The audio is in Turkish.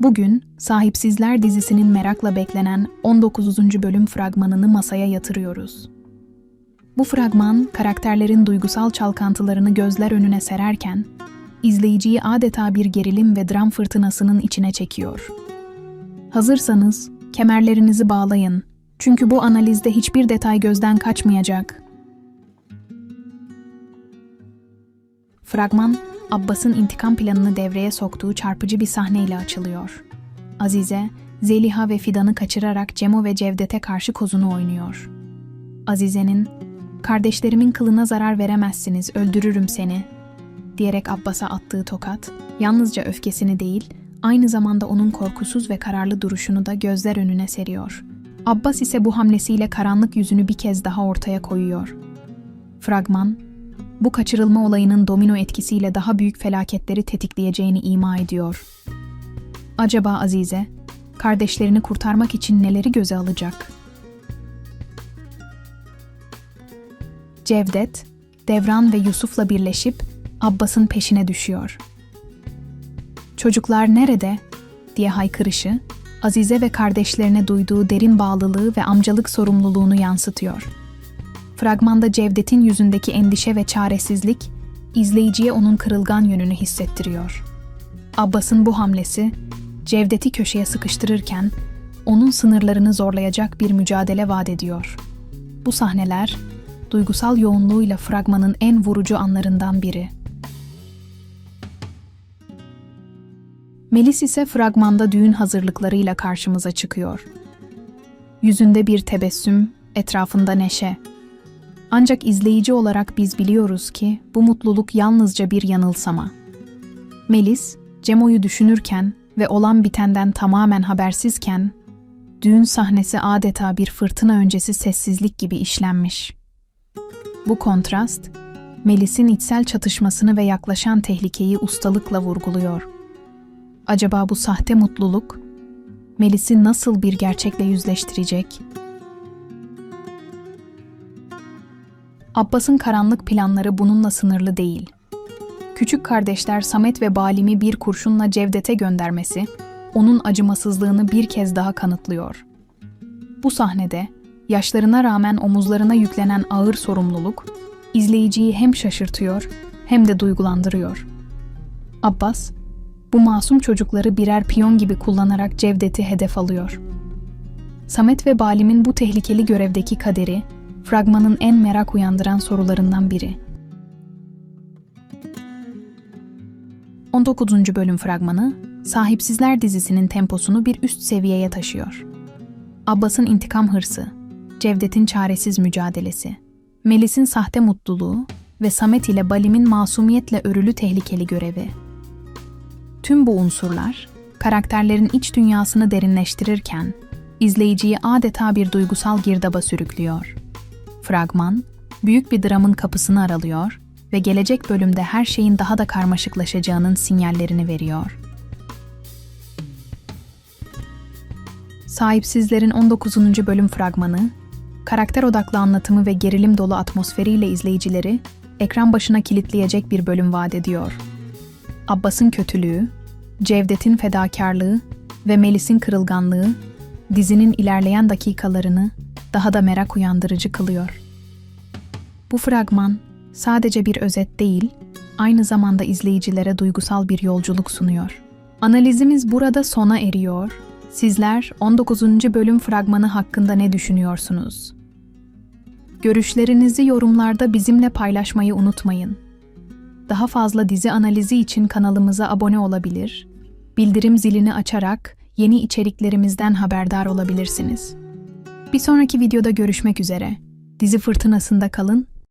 Bugün Sahipsizler dizisinin merakla beklenen 19. bölüm fragmanını masaya yatırıyoruz. Bu fragman karakterlerin duygusal çalkantılarını gözler önüne sererken izleyiciyi adeta bir gerilim ve dram fırtınasının içine çekiyor. Hazırsanız kemerlerinizi bağlayın çünkü bu analizde hiçbir detay gözden kaçmayacak. Fragman, Abbas'ın intikam planını devreye soktuğu çarpıcı bir sahneyle açılıyor. Azize, Zeliha ve Fidan'ı kaçırarak Cemo ve Cevdet'e karşı kozunu oynuyor. Azize'nin, ''Kardeşlerimin kılına zarar veremezsiniz, öldürürüm seni.'' diyerek Abbas'a attığı tokat, yalnızca öfkesini değil, aynı zamanda onun korkusuz ve kararlı duruşunu da gözler önüne seriyor. Abbas ise bu hamlesiyle karanlık yüzünü bir kez daha ortaya koyuyor. Fragman, bu kaçırılma olayının domino etkisiyle daha büyük felaketleri tetikleyeceğini ima ediyor. Acaba Azize, kardeşlerini kurtarmak için neleri göze alacak? Cevdet, Devran ve Yusuf'la birleşip Abbas'ın peşine düşüyor. Çocuklar nerede? diye haykırışı, Azize ve kardeşlerine duyduğu derin bağlılığı ve amcalık sorumluluğunu yansıtıyor. Fragmanda Cevdet'in yüzündeki endişe ve çaresizlik, izleyiciye onun kırılgan yönünü hissettiriyor. Abbas'ın bu hamlesi, Cevdet'i köşeye sıkıştırırken, onun sınırlarını zorlayacak bir mücadele vaat ediyor. Bu sahneler, duygusal yoğunluğuyla fragmanın en vurucu anlarından biri. Melis ise fragmanda düğün hazırlıklarıyla karşımıza çıkıyor. Yüzünde bir tebessüm, etrafında neşe. Ancak izleyici olarak biz biliyoruz ki bu mutluluk yalnızca bir yanılsama. Melis, Cemo'yu düşünürken ve olan bitenden tamamen habersizken, düğün sahnesi adeta bir fırtına öncesi sessizlik gibi işlenmiş. Bu kontrast, Melis'in içsel çatışmasını ve yaklaşan tehlikeyi ustalıkla vurguluyor. Acaba bu sahte mutluluk, Melis'i nasıl bir gerçekle yüzleştirecek? Abbas'ın karanlık planları bununla sınırlı değil. Küçük kardeşler Samet ve Balim'i bir kurşunla Cevdet'e göndermesi, onun acımasızlığını bir kez daha kanıtlıyor. Bu sahnede, yaşlarına rağmen omuzlarına yüklenen ağır sorumluluk, izleyiciyi hem şaşırtıyor hem de duygulandırıyor. Abbas, bu masum çocukları birer piyon gibi kullanarak Cevdet'i hedef alıyor. Samet ve Balim'in bu tehlikeli görevdeki kaderi, fragmanın en merak uyandıran sorularından biri. 19. bölüm fragmanı, Sahipsizler dizisinin temposunu bir üst seviyeye taşıyor. Abbas'ın intikam hırsı, Cevdet'in çaresiz mücadelesi, Melis'in sahte mutluluğu ve Samet ile Balim'in masumiyetle örülü tehlikeli görevi. Tüm bu unsurlar, karakterlerin iç dünyasını derinleştirirken, izleyiciyi adeta bir duygusal girdaba sürüklüyor. Fragman, büyük bir dramın kapısını aralıyor ve gelecek bölümde her şeyin daha da karmaşıklaşacağının sinyallerini veriyor. Sahipsizlerin 19. bölüm fragmanı, karakter odaklı anlatımı ve gerilim dolu atmosferiyle izleyicileri ekran başına kilitleyecek bir bölüm vaat ediyor. Abbas'ın kötülüğü, Cevdet'in fedakarlığı ve Melis'in kırılganlığı dizinin ilerleyen dakikalarını daha da merak uyandırıcı kılıyor. Bu fragman sadece bir özet değil, aynı zamanda izleyicilere duygusal bir yolculuk sunuyor. Analizimiz burada sona eriyor. Sizler 19. bölüm fragmanı hakkında ne düşünüyorsunuz? Görüşlerinizi yorumlarda bizimle paylaşmayı unutmayın. Daha fazla dizi analizi için kanalımıza abone olabilir, bildirim zilini açarak yeni içeriklerimizden haberdar olabilirsiniz. Bir sonraki videoda görüşmek üzere. Dizi fırtınasında kalın